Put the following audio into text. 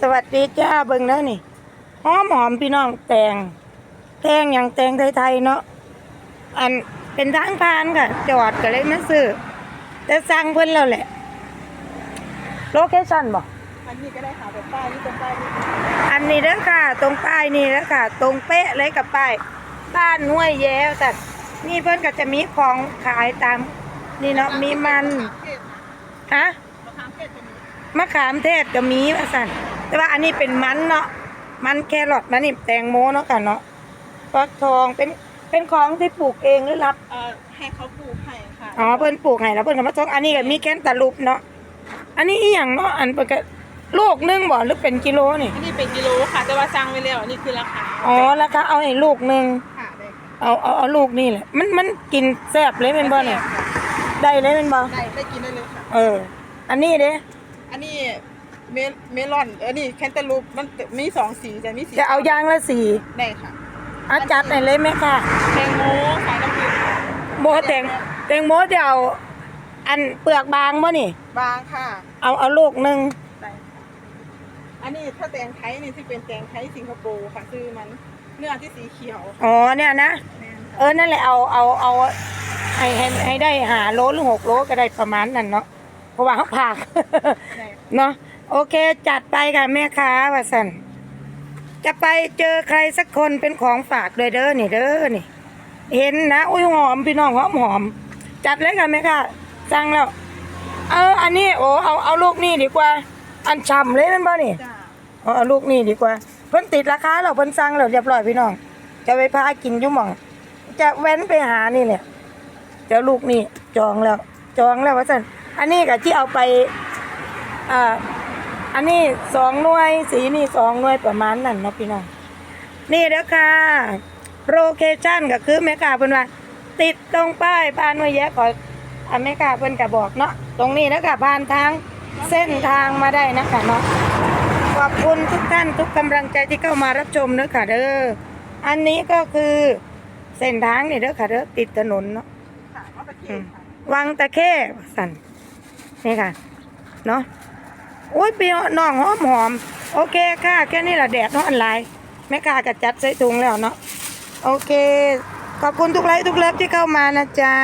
สวัสดีจ้าเบิ่งแล้วนี่หอมหอมพี่น้องแตงแตงอย่างแตงไทยๆเนาะอันเป็นทางผ่านค่ะ จอดก็เลยมาซื้อแต่สั่งเพิ่นแล้วแหละ โลเคชั่นบอกอันนี้ก็ได้ค่ะแบบป้ายนี่ตรงป้ายนี่อันนี้เด้อค่ะ ตรงป้ายนี่แล้วค่ะ ตรงเป๊ะเลยกับป้ายบ้านห้วยแย้วแต่นี่เพิ่นก็จะมีของขายตาม นี่เนาะมีมันฮะมะขามเทศจะมีมะขามเทศก็มีว่าสั่น แต่ว่าอันนี้เป็นมันเนาะมันแครอทมันนี่แตงโมเนาะค่ะเนาะฟักทองเป็นเป็นของที่ปลูกเองหรือรับเอ่อให้เขาปลูกให้ค่ะอ๋อเพิ่นปลูกให้แล้วเพิ่นก็มาทงอันนี้ก็มีแค่นตะลุบเนาะอันนี้อีหยังเนาะอันเพิ่นก็ลูกหนึงบ่หรือเป็นกิโลนี่อันนี้เป็นกิโลค่ะ แต่ว่าสั่งไว้แล้วอันนี้คือราคาอ๋อแล้วก็เอาให้ลูกหนึงค่ะได้ค่ะเอาเอาเอาลูกนี่แหละมันมันกินแซ่บเลยเป็นบ่เนี่ยได้เลยเป็นบ่ได้ได้กินได้เลยค่ะ เออ อันนี้เด้อันนี้ เมเมลอนอันนี้แคนตาลูปมันมีสองสีจะมีสีจะเอายางละสี่ได้ค่ะอาจัดให้เลยไหมค่ะแตงโมขายน้ำผึ้งค่ะโมแตงแตงโมจะเอาอันเปลือกบางบ่นี่ บางค่ะเอาเอาลูกหนึ่งได้ค่ะอันนี้ถ้าแตงไทยนี่ที่เป็นแตงไทยสิงคโปร์ค่ะซื้อมันเนื้อที่สีเขียวอ๋อเนี่ยนะ แม่นเออ นั่นแหละ เอา เอา เอา ให้ ให้ ให้ได้หาโลหรือหกโลก็ได้ประมาณนั้นเนาะ เพราะว่าเขาผักได้ เนาะ โอเคจัดไปค่ะแม่ค้าว่าสันจะไปเจอใครสักคนเป็นของฝากเลยเด้อนี่เด้อนี่ เห็นนะอุ้ยหอมพี่น้องหอมหอม จัดเลยค่ะแม่ค้าสั่งแล้ว เออ อันนี้โอ้เอาเอาลูกนี่ดีกว่า อันช่ำเลยแมันบ่นี่จ้าเอาเอาลูกนี่ดีกว่า เพิ่นติดราคาเราเพิ่นสั่งแล้วเรียบร้อยพี่น้อง จะไปพากินอยุ่หม่อง จะแว้นไปหานี่เนี่ยเจ้าลูกนี่จองแล้ว จองแล้วว่าซั่นอันนี้ก็ที่เอาไปอ่า อันนี้สองหน่วยสีนี่สองหน่วยประมาณนั้นเนาะพี่น้องนี่เด้อค่ะโลเคชั่นก็คือแม่กาเพิ่นว่า ติดตรงป้ายผ่านมาแยะขออันแม่กาเพิ่นก็บอกเนาะตรงนี้นะคะผ่านทางเส้นทางมาได้นะคะเนาะขอบคุณทุกท่านทุกกำลังใจที่เข้ามารับชมเด้อค่ะเด้ออันนี้ก็คือเส้นทางนี่เด้อค่ะเด้อติดถนนเนาะค่ะมะตะเคีอืยนมค่ะวังตะเข้สันนี่ค่ะเนาะ โอ้ยเปรี้ยวน้องหอมหอม โอเคค่ะ แค่นี้แหละแดดท้องอันไลน์แม่ค้าก็จัดใส่ถุงแล้วเนาะ โอเค ขอบคุณทุกไลค์ทุกเลิฟที่เข้ามานะจ๊ะ